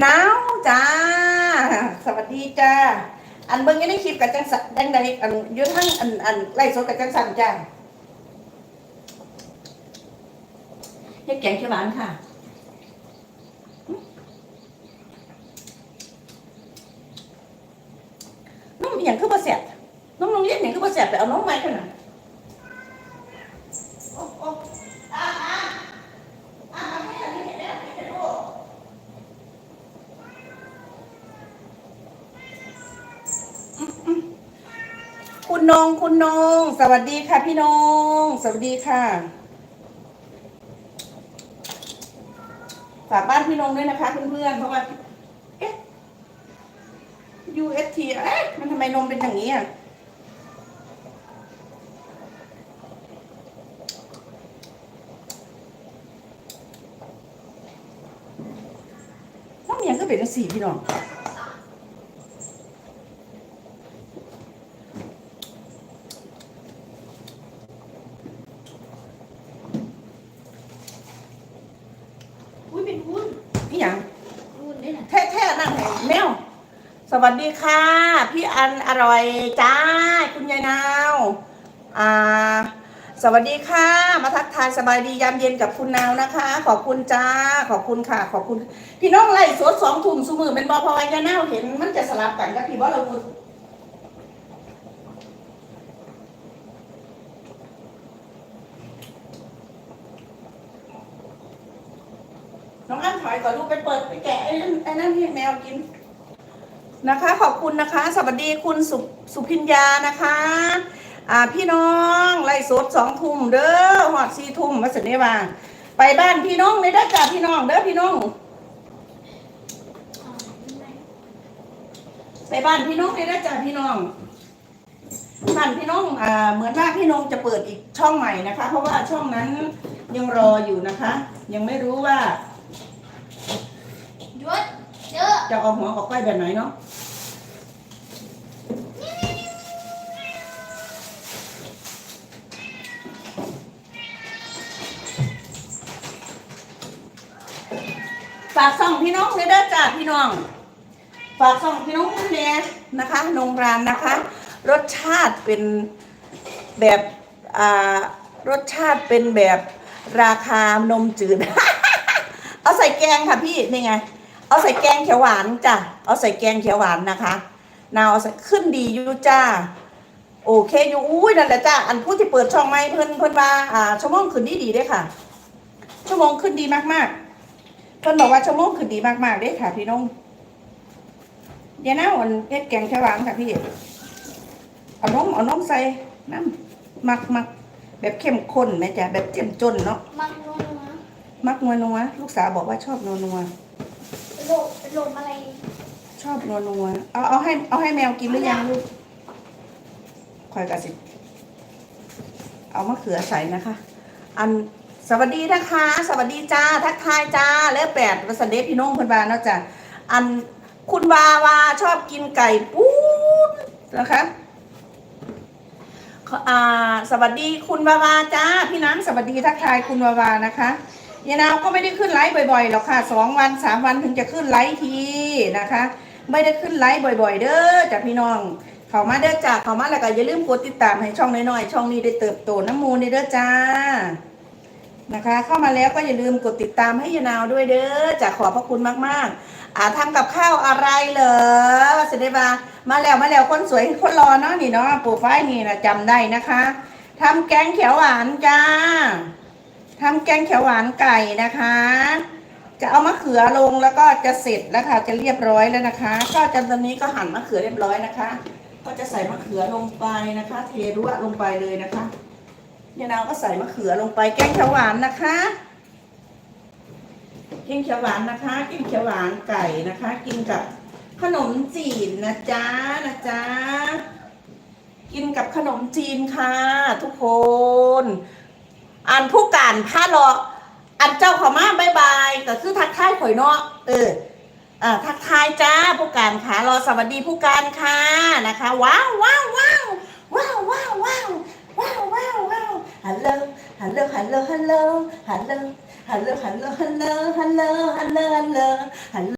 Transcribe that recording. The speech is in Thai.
หนาวจ้า สวัสดีจ้า อันเบิ้งยังได้คลิปกับจังสันดังใดอันยืนทั้งอันอันไล่สดกับจังสันจ้าเฮ็ดแกงเขียวหวานค่ะน้องอย่างคือบ่แสบน้องโรงเรียนอย่างคือบ่แสบไปเอาน้องไม้กันน่ะโอ้โอ้อ่าอ่าอ่าไม่เห็นไม่เห็นแล้วไม่เห็นลูก คุณ นงคุณนง สวัสดีค่ะพี่นง สวัสดีค่ะ ฝากบ้านพี่นงด้วยนะคะเพื่อนๆเพราะว่าเอ๊ะ UST เอ๊ะมันทำไมนมเป็นอย่างนี้อะน้องเมียงก็เป็นสีพี่น้อง อุ้ยเป็นหุ้น พี่หยัง หุ้นด้วยนะแท้ๆนั่งไหนแมว สวัสดีค่ะ พี่อันอร่อยจ้า คุณยายนาวอ่าสวัสดีค่ะ มาทักทายสบายดียามเย็นกับคุณนาวนะคะ ขอบคุณจ้า ขอบคุณค่ะ ขอบคุณ พี่น้องไล่สดสองทุ่มสมือเป็นบอพอยายนาวเห็นมันจะสลับกันกับพี่บอลวุฒ น้องอั้นถอยก่อนลูกไปเปิดไปแกะไอ้นั่นไอ้นั่นให้แมวกินนะคะ ขอบคุณนะคะ สวัสดีคุณสุสุพิญญานะคะอ่าพี่น้องไล่สดสองทุ่มเด้อหอดสี่ทุ่มมาเสนว่าไปบ้านพี่น้องเลยเด้อจ้าพี่น้องเด้อพี่น้องไรไปบ้านพี่น้องเลยเด้อจ้าพี่น้องบ้านพี่น้องอ่าเหมือนว่าพี่น้องจะเปิดอีกช่องใหม่นะคะ เพราะว่าช่องนั้นยังรออยู่นะคะ ยังไม่รู้ว่า หยุดเยอะจะเอาหัวออกไปแบบไหนเนาะฝากส่องพี่น้องเลยเด้อจ้าพี่น้อง ฝากส่องพี่น้องเนี่ยนะคะโรงรานนะคะ รสชาติเป็นแบบอ่ารสชาติเป็นแบบราคานมจืด เอาใส่แกงค่ะพี่นี่ไง เอาใส่แกงเขียวหวานจ้ะ เอาใส่แกงเขียวหวานนะคะ นาวเอาใส่ขึ้นดีอยู่จ้า โอเคอยู่อุ้ยนั่นแหละจ้าอันผู้ที่เปิดช่องไม้เพิ่นเพิ่นว่าอ่าชั่วโมงขึ้นดีดีเด้อค่ะ ชั่วโมงขึ้นดีมากๆ เพิ่นบอกว่าชั่วโมงขึ้นดีมากๆเด้อค่ะ พี่น้องเดี๋ยวนะวันเฮ็ดแกงเขียวหวานค่ะพี่ เอานมเอานมใส่น้ำมักมักแบบเข้มข้นไหมจ้ะแบบเจ้มจนเนาะ มักนัวนัวมักนัวนัวลูกสาวบอกว่าชอบนัวนัวโหลดโหลดอะไรชอบนัวนัวเอาเอาให้เอาให้แมวกินหรือยังลูกคอยกระสิบเอามะเขือใส่นะคะ อันสวัสดีนะคะ สวัสดีจ้าทักทายจ้าแล้วแปดประสเดชพี่น้องเพื่อนบ้านเนาะจ้ะอันคุณวาวาชอบกินไก่ปูดนะคะขออ่าสวัสดีคุณวาวาจ้า พี่น้ำสวัสดีทักทายคุณวาวานะคะ ยายนาวก็ไม่ได้ขึ้นไลฟ์บ่อยๆหรอกค่ะสองวันสามวันถึงจะขึ้นไลฟ์ทีนะคะ ไม่ได้ขึ้นไลฟ์บ่อย ๆ เด้อจากพี่น้อง เขามาเด้อจ้าเขามาแล้วก็อย่าลืมกดติดตามให้ช่องน้อยๆช่องนี้ได้เติบโตน้ำมูลเด้อจ้านะคะ เข้ามาแล้วก็อย่าลืมกดติดตามให้ยายนาวด้วยเด้อจะขอบพระคุณมากๆ อ่าทำกับข้าวอะไรเหรอว่าสิได้มามาแล้วมาแล้วคนสวยคนรอเนาะนี่เนาะโปรไฟล์นี่นะจำได้นะคะทำแกงเขียวหวานจ้า ทำแกงเขียวหวานไก่นะคะ จะเอามะเขือลงแล้วก็จะเสร็จแล้วค่ะจะเรียบร้อยแล้วนะคะ ก็จะตอนนี้ก็หั่นมะเขือเรียบร้อยนะคะ ก็จะใส่มะเขือลงไปนะคะ เทรั้วลงไปเลยนะคะยายนาก็ใส่มะเขือลงไปแกงเขียวหวานนะคะแกงเขียวหวานนะคะแกงเขียวหวานไก่นะคะ กินกับขนมจีนนะจ๊ะนะจ๊ะกินกับขนมจีนค่ะ ทุกคน อันผู้การผ้ารออันเจ้าขามาบายบายก็คือทักทายข่อยเนาะเอออ่าทักทายจ้าผู้การค่ะรอสวัสดีผู้การค่ะนะคะ ว้าวว้าวว้าวว้าวว้าวว้าวว้าวว้าวว้าวฮัลโหลฮัลโหลฮัลโหลฮัลโหลฮัลโหลฮัลโหลฮัลโหลฮัลโหลฮัลโหลฮัลโหลฮัลโหลฮัลโหล